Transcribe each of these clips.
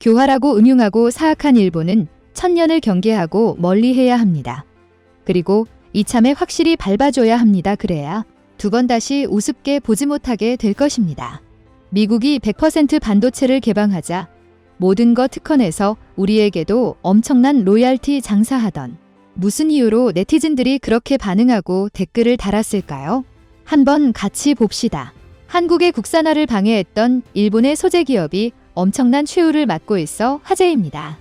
교활하고 음흉하고 사악한 일본은 천년을 경계하고 멀리해야 합니다. 그리고 이참에 확실히 밟아줘야 합니다. 그래야 두 번 다시 우습게 보지 못하게 될 것입니다. 미국이 100% 반도체를 개방하자 모든 것 특허내서 우리에게도 엄청난 로얄티 장사하던 무슨 이유로 네티즌들이 그렇게 반응하고 댓글을 달았을까요? 한번 같이 봅시다. 한국의 국산화를 방해했던 일본의 소재 기업이 엄청난 최후를 맞고 있어 화제입니다.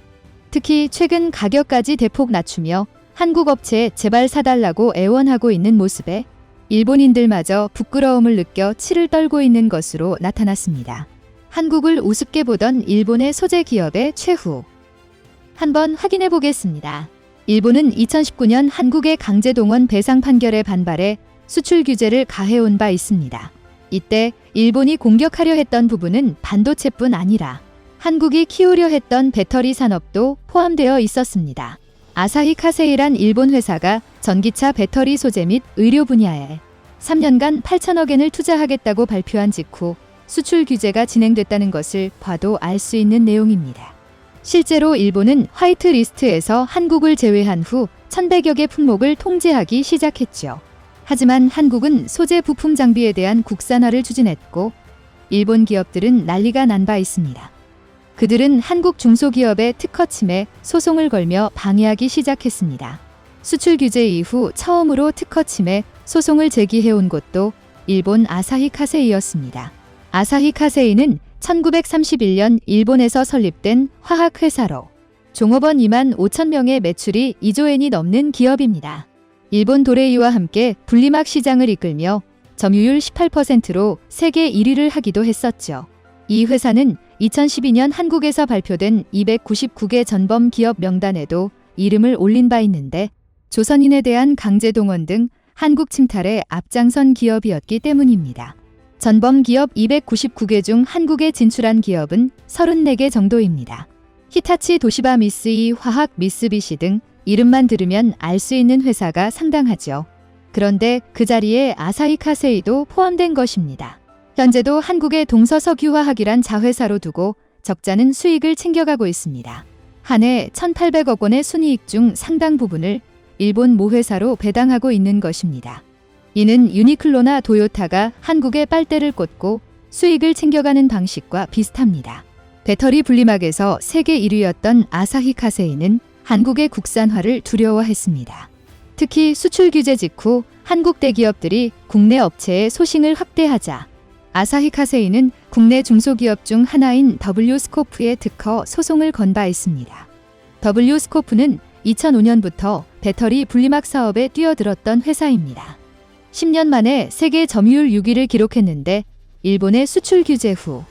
특히 최근 가격까지 대폭 낮추며 한국 업체에 제발 사달라고 애원하고 있는 모습에 일본인들마저 부끄러움을 느껴 치를 떨고 있는 것으로 나타났습니다. 한국을 우습게 보던 일본의 소재 기업의 최후. 한번 확인해 보겠습니다. 일본은 2019년 한국의 강제동원 배상 판결에 반발해 수출 규제를 가해온 바 있습니다. 이때 일본이 공격하려 했던 부분은 반도체뿐 아니라 한국이 키우려 했던 배터리 산업도 포함되어 있었습니다. 아사히 카세이란 일본 회사가 전기차 배터리 소재 및 의료 분야에 3년간 8천억 엔을 투자하겠다고 발표한 직후 수출 규제가 진행됐다는 것을 봐도 알 수 있는 내용입니다. 실제로 일본은 화이트 리스트에서 한국을 제외한 후 1100여 개 품목을 통제하기 시작했죠. 하지만 한국은 소재 부품 장비에 대한 국산화를 추진했고 일본 기업들은 난리가 난 바 있습니다. 그들은 한국 중소기업의 특허 침해 소송을 걸며 방해하기 시작했습니다. 수출 규제 이후 처음으로 특허 침해 소송을 제기해온 곳도 일본 아사히 카세이였습니다. 아사히 카세이는 1931년 일본에서 설립된 화학회사로 종업원 2만 5천 명의 매출이 2조엔이 넘는 기업입니다. 일본 도레이와 함께 분리막 시장을 이끌며 점유율 18%로 세계 1위를 하기도 했었죠. 이 회사는 2012년 한국에서 발표된 299개 전범 기업 명단에도 이름을 올린 바 있는데 조선인에 대한 강제 동원 등 한국 침탈에 앞장선 기업이었기 때문입니다. 전범 기업 299개 중 한국에 진출한 기업은 34개 정도입니다. 히타치 도시바 미쓰이 화학 미쓰비시 등 이름만 들으면 알 수 있는 회사가 상당하죠. 그런데 그 자리에 아사히 카세이도 포함된 것입니다. 현재도 한국의 동서석유화학이란 자회사로 두고 적자는 수익을 챙겨가고 있습니다. 한 해 1,800억 원의 순이익 중 상당 부분을 일본 모회사로 배당하고 있는 것입니다. 이는 유니클로나 도요타가 한국에 빨대를 꽂고 수익을 챙겨가는 방식과 비슷합니다. 배터리 분리막에서 세계 1위였던 아사히 카세이는 한국의 국산화를 두려워했습니다. 특히 수출 규제 직후 한국 대기업들이 국내 업체의 소싱을 확대하자 아사히 카세이는 국내 중소기업 중 하나인 W 스코프의 특허 소송을 건 바 있습니다. W 스코프는 2005년부터 배터리 분리막 사업에 뛰어들었던 회사입니다. 10년 만에 세계 점유율 6위를 기록했는데 일본의 수출 규제 후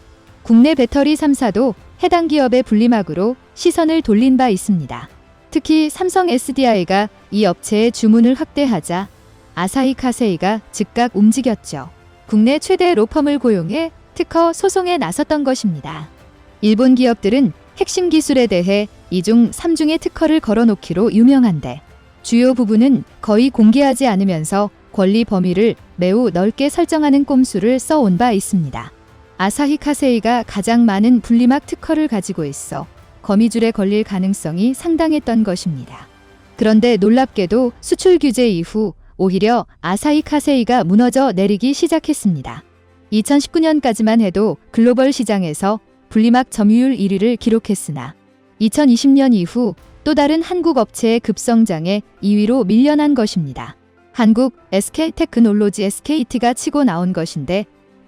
국내 배터리 3사도 해당 기업의 분리막으로 시선을 돌린 바 있습니다. 특히 삼성 SDI가 이 업체의 주문을 확대하자 아사히 카세이가 즉각 움직였죠. 국내 최대 로펌을 고용해 특허 소송에 나섰던 것입니다. 일본 기업들은 핵심 기술에 대해 2중 3중의 특허를 걸어놓기로 유명한데 주요 부분은 거의 공개하지 않으면서 권리 범위를 매우 넓게 설정하는 꼼수를 써온 바 있습니다. 아사히 카세이가 가장 많은 분리막 특허를 가지고 있어 거미줄에 걸릴 가능성이 상당했던 것입니다. 그런데 놀랍게도 수출 규제 이후 오히려 아사히 카세이가 무너져 내리기 시작했습니다. 2019년까지만 해도 글로벌 시장에서 분리막 점유율 1위를 기록했으나 2020년 이후 또 다른 한국 업체의 급성장에 2위로 밀려난 것입니다. 한국 SK테크놀로지 SKT가 치고 나온 것인데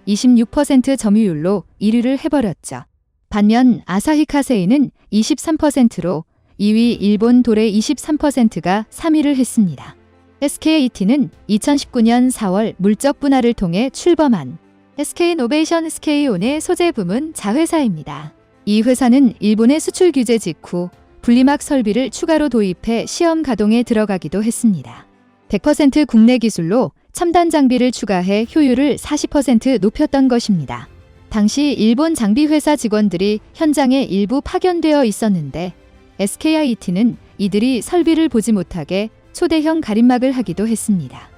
26% 점유율로 1위를 해버렸죠. 반면 아사히 카세이는 23%로 2위 일본 도레 23%가 3위를 했습니다. SKET는 2019년 4월 물적 분할을 통해 출범한 SK노베이션 SK온의 소재 부문 자회사입니다. 이 회사는 일본의 수출 규제 직후 분리막 설비를 추가로 도입해 시험 가동에 들어가기도 했습니다. 100% 국내 기술로 첨단 장비를 추가해 효율을 40% 높였던 것입니다. 당시 일본 장비 회사 직원들이 현장에 일부 파견되어 있었는데 SKIT는 이들이 설비를 보지 못하게 초대형 가림막을 하기도 했습니다.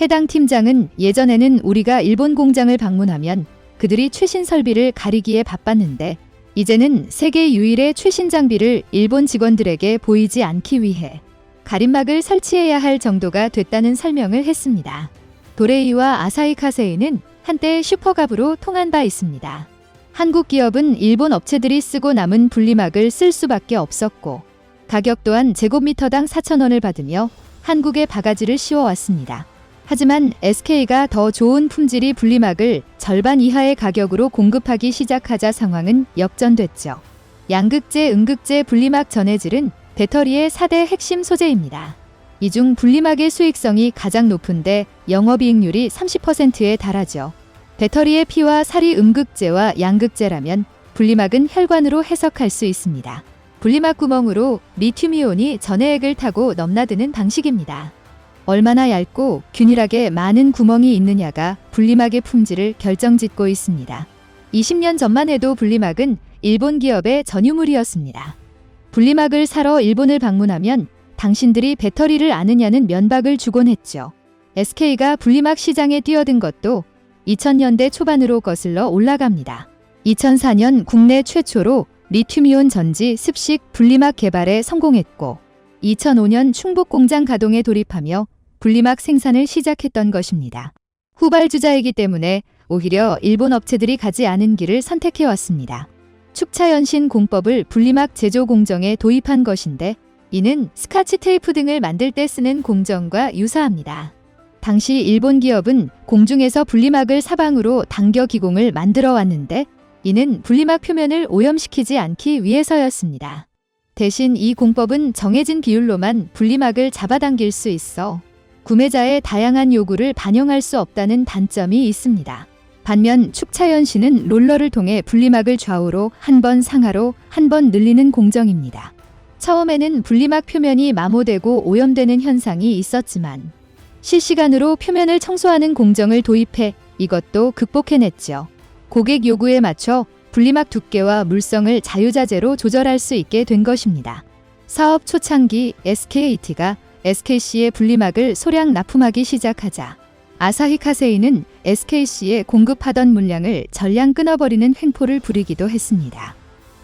해당 팀장은 예전에는 우리가 일본 공장을 방문하면 그들이 최신 설비를 가리기에 바빴는데 이제는 세계 유일의 최신 장비를 일본 직원들에게 보이지 않기 위해 가림막을 설치해야 할 정도가 됐다는 설명을 했습니다. 도레이와 아사히 카세이는 한때 슈퍼갑으로 통한 바 있습니다. 한국 기업은 일본 업체들이 쓰고 남은 분리막을 쓸 수밖에 없었고 가격 또한 제곱미터당 4,000원을 받으며 한국에 바가지를 씌워왔습니다. 하지만 SK가 더 좋은 품질의 분리막을 절반 이하의 가격으로 공급하기 시작하자 상황은 역전됐죠. 양극재, 음극재 분리막 전해질은 배터리의 4대 핵심 소재입니다. 이 중 분리막의 수익성이 가장 높은데 영업이익률이 30%에 달하죠. 배터리의 피와 살이 음극재와 양극재라면 분리막은 혈관으로 해석할 수 있습니다. 분리막 구멍으로 리튬이온이 전해액을 타고 넘나드는 방식입니다. 얼마나 얇고 균일하게 많은 구멍이 있느냐가 분리막의 품질을 결정짓고 있습니다. 20년 전만 해도 분리막은 일본 기업의 전유물이었습니다. 분리막을 사러 일본을 방문하면 당신들이 배터리를 아느냐는 면박을 주곤 했죠. SK가 분리막 시장에 뛰어든 것도 2000년대 초반으로 거슬러 올라갑니다. 2004년 국내 최초로 리튬이온 전지 습식 분리막 개발에 성공했고 2005년 충북 공장 가동에 돌입하며 분리막 생산을 시작했던 것입니다. 후발주자이기 때문에 오히려 일본 업체들이 가지 않은 길을 선택해 왔습니다. 축차연신 공법을 분리막 제조 공정에 도입한 것인데 이는 스카치 테이프 등을 만들 때 쓰는 공정과 유사합니다. 당시 일본 기업은 공중에서 분리막을 사방으로 당겨 기공을 만들어 왔는데 이는 분리막 표면을 오염시키지 않기 위해서였습니다. 대신 이 공법은 정해진 비율로만 분리막을 잡아당길 수 있어 구매자의 다양한 요구를 반영할 수 없다는 단점이 있습니다. 반면 축차연신은 롤러를 통해 분리막을 좌우로 한 번 상하로 한 번 늘리는 공정입니다. 처음에는 분리막 표면이 마모되고 오염되는 현상이 있었지만 실시간으로 표면을 청소하는 공정을 도입해 이것도 극복해냈죠. 고객 요구에 맞춰 분리막 두께와 물성을 자유자재로 조절할 수 있게 된 것입니다. 사업 초창기 SKAT가 SKC의 분리막을 소량 납품하기 시작하자 아사히 카세이는 SKC에 공급하던 물량을 전량 끊어버리는 횡포를 부리기도 했습니다.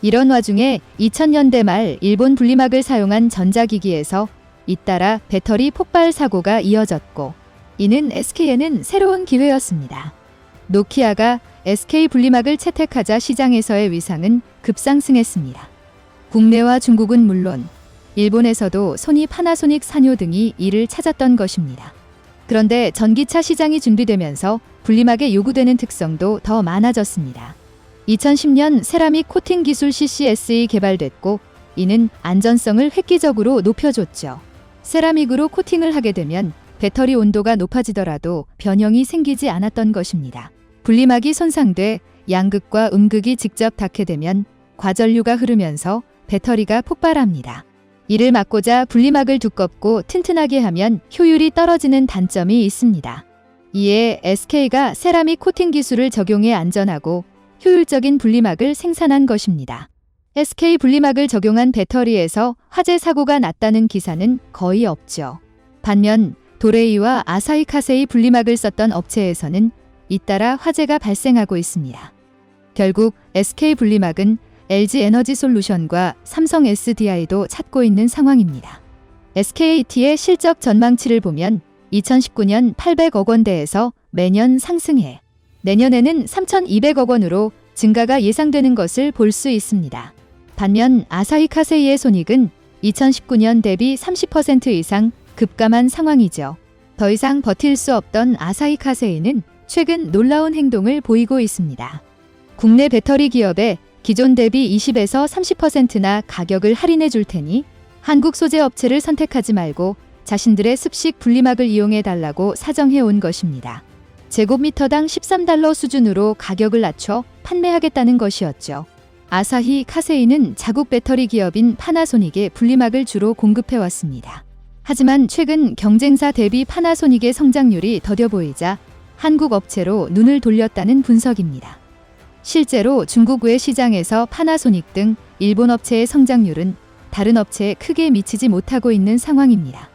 이런 와중에 2000년대 말 일본 분리막을 사용한 전자기기에서 잇따라 배터리 폭발 사고가 이어졌고 이는 SK에는 새로운 기회였습니다. 노키아가 SK 분리막을 채택하자 시장에서의 위상은 급상승했습니다. 국내와 중국은 물론 일본에서도 소니 파나소닉 사뇨 등이 이를 찾았던 것입니다. 그런데 전기차 시장이 준비되면서 분리막에 요구되는 특성도 더 많아졌습니다. 2010년 세라믹 코팅 기술 CCS이 개발됐고 이는 안전성을 획기적으로 높여줬죠. 세라믹으로 코팅을 하게 되면 배터리 온도가 높아지더라도 변형이 생기지 않았던 것입니다. 분리막이 손상돼 양극과 음극이 직접 닿게 되면 과전류가 흐르면서 배터리가 폭발합니다. 이를 막고자 분리막을 두껍고 튼튼하게 하면 효율이 떨어지는 단점이 있습니다. 이에 SK가 세라믹 코팅 기술을 적용해 안전하고 효율적인 분리막을 생산한 것입니다. SK 분리막을 적용한 배터리에서 화재 사고가 났다는 기사는 거의 없죠. 반면 도레이와 아사히 카세이 분리막을 썼던 업체에서는 잇따라 화재가 발생하고 있습니다. 결국 SK 분리막은 LG 에너지 솔루션과 삼성 SDI도 찾고 있는 상황입니다. SKAT의 실적 전망치를 보면 2019년 800억 원대에서 매년 상승해 내년에는 3,200억 원으로 증가가 예상되는 것을 볼 수 있습니다. 반면 아사히 카세이의 손익은 2019년 대비 30% 이상 급감한 상황이죠. 더 이상 버틸 수 없던 아사히 카세이는 최근 놀라운 행동을 보이고 있습니다. 국내 배터리 기업에 기존 대비 20에서 30%나 가격을 할인해 줄 테니 한국 소재 업체를 선택하지 말고 자신들의 습식 분리막을 이용해 달라고 사정해 온 것입니다. 제곱미터당 13달러 수준으로 가격을 낮춰 판매하겠다는 것이었죠. 아사히 카세이는 자국 배터리 기업인 파나소닉에 분리막을 주로 공급해 왔습니다. 하지만 최근 경쟁사 대비 파나소닉의 성장률이 더뎌 보이자 한국 업체로 눈을 돌렸다는 분석입니다. 실제로 중국 외 시장에서 파나소닉 등 일본 업체의 성장률은 다른 업체에 크게 미치지 못하고 있는 상황입니다.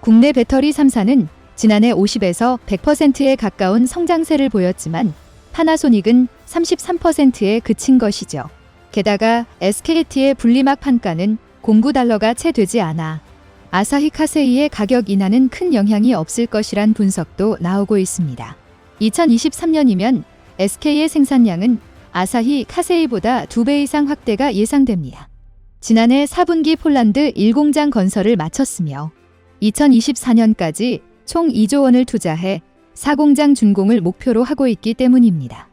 국내 배터리 3사는 지난해 50에서 100%에 가까운 성장세를 보였지만 파나소닉은 33%에 그친 것이죠. 게다가 SKT의 분리막 판가는 공구 달러가 채 되지 않아 아사히 카세이의 가격 인하는 큰 영향이 없을 것이란 분석도 나오고 있습니다. 2023년이면 SK의 생산량은 아사히 카세이보다 2배 이상 확대가 예상됩니다. 지난해 4분기 폴란드 1공장 건설을 마쳤으며 2024년까지 총 2조 원을 투자해 4공장 준공을 목표로 하고 있기 때문입니다.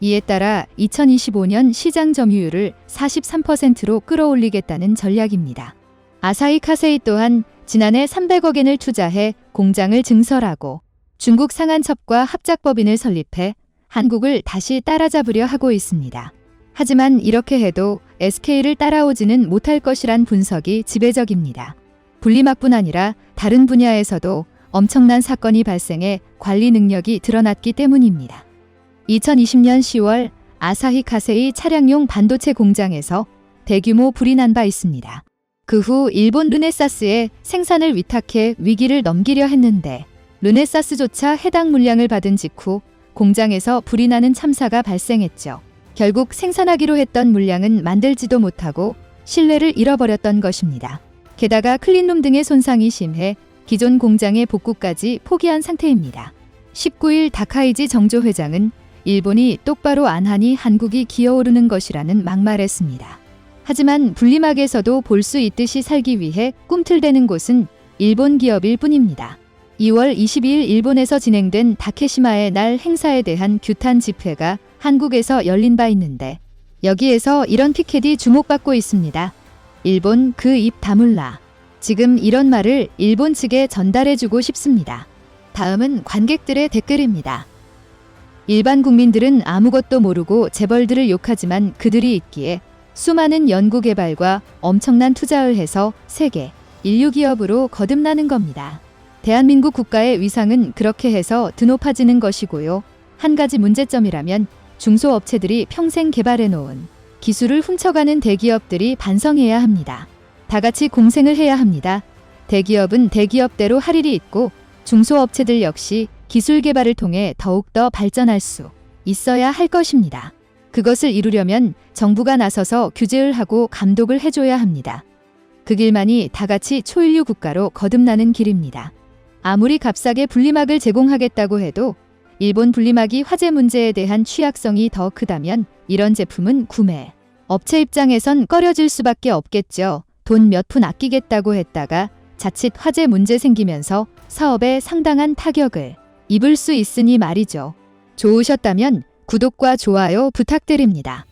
이에 따라 2025년 시장 점유율을 43%로 끌어올리겠다는 전략입니다. 아사히 카세이 또한 지난해 300억엔을 투자해 공장을 증설하고 중국 상한첩과 합작법인을 설립해 한국을 다시 따라잡으려 하고 있습니다. 하지만 이렇게 해도 SK를 따라오지는 못할 것이란 분석이 지배적입니다. 분리막뿐 아니라 다른 분야에서도 엄청난 사건이 발생해 관리 능력이 드러났기 때문입니다. 2020년 10월 아사히 카세이 차량용 반도체 공장에서 대규모 불이 난 바 있습니다. 그 후 일본 르네사스에 생산을 위탁해 위기를 넘기려 했는데 르네사스조차 해당 물량을 받은 직후 공장에서 불이 나는 참사가 발생했죠. 결국 생산하기로 했던 물량은 만들지도 못하고 신뢰를 잃어버렸던 것입니다. 게다가 클린룸 등의 손상이 심해 기존 공장의 복구까지 포기한 상태입니다. 19일 다카이지 정조 회장은 일본이 똑바로 안 하니 한국이 기어오르는 것이라는 막말했습니다. 하지만 분리막에서도 볼 수 있듯이 살기 위해 꿈틀대는 곳은 일본 기업일 뿐입니다. 2월 22일 일본에서 진행된 다케시마의 날 행사에 대한 규탄 집회가 한국에서 열린 바 있는데 여기에서 이런 피켓이 주목받고 있습니다. 일본 그 입 다물라. 지금 이런 말을 일본 측에 전달해주고 싶습니다. 다음은 관객들의 댓글입니다. 일반 국민들은 아무것도 모르고 재벌들을 욕하지만 그들이 있기에 수많은 연구 개발과 엄청난 투자를 해서 세계 인류 기업으로 거듭나는 겁니다. 대한민국 국가의 위상은 그렇게 해서 드높아지는 것이고요. 한 가지 문제점이라면 중소업체들이 평생 개발해 놓은 기술을 훔쳐가는 대기업들이 반성해야 합니다. 다 같이 공생을 해야 합니다. 대기업은 대기업대로 할 일이 있고 중소업체들 역시 기술 개발을 통해 더욱더 발전할 수 있어야 할 것입니다. 그것을 이루려면 정부가 나서서 규제를 하고 감독을 해줘야 합니다. 그 길만이 다 같이 초인류 국가로 거듭나는 길입니다. 아무리 값싸게 분리막을 제공하겠다고 해도 일본 분리막이 화재 문제에 대한 취약성이 더 크다면 이런 제품은 구매. 업체 입장에선 꺼려질 수밖에 없겠죠. 돈 몇 푼 아끼겠다고 했다가 자칫 화재 문제 생기면서 사업에 상당한 타격을 입을 수 있으니 말이죠. 좋으셨다면 구독과 좋아요 부탁드립니다.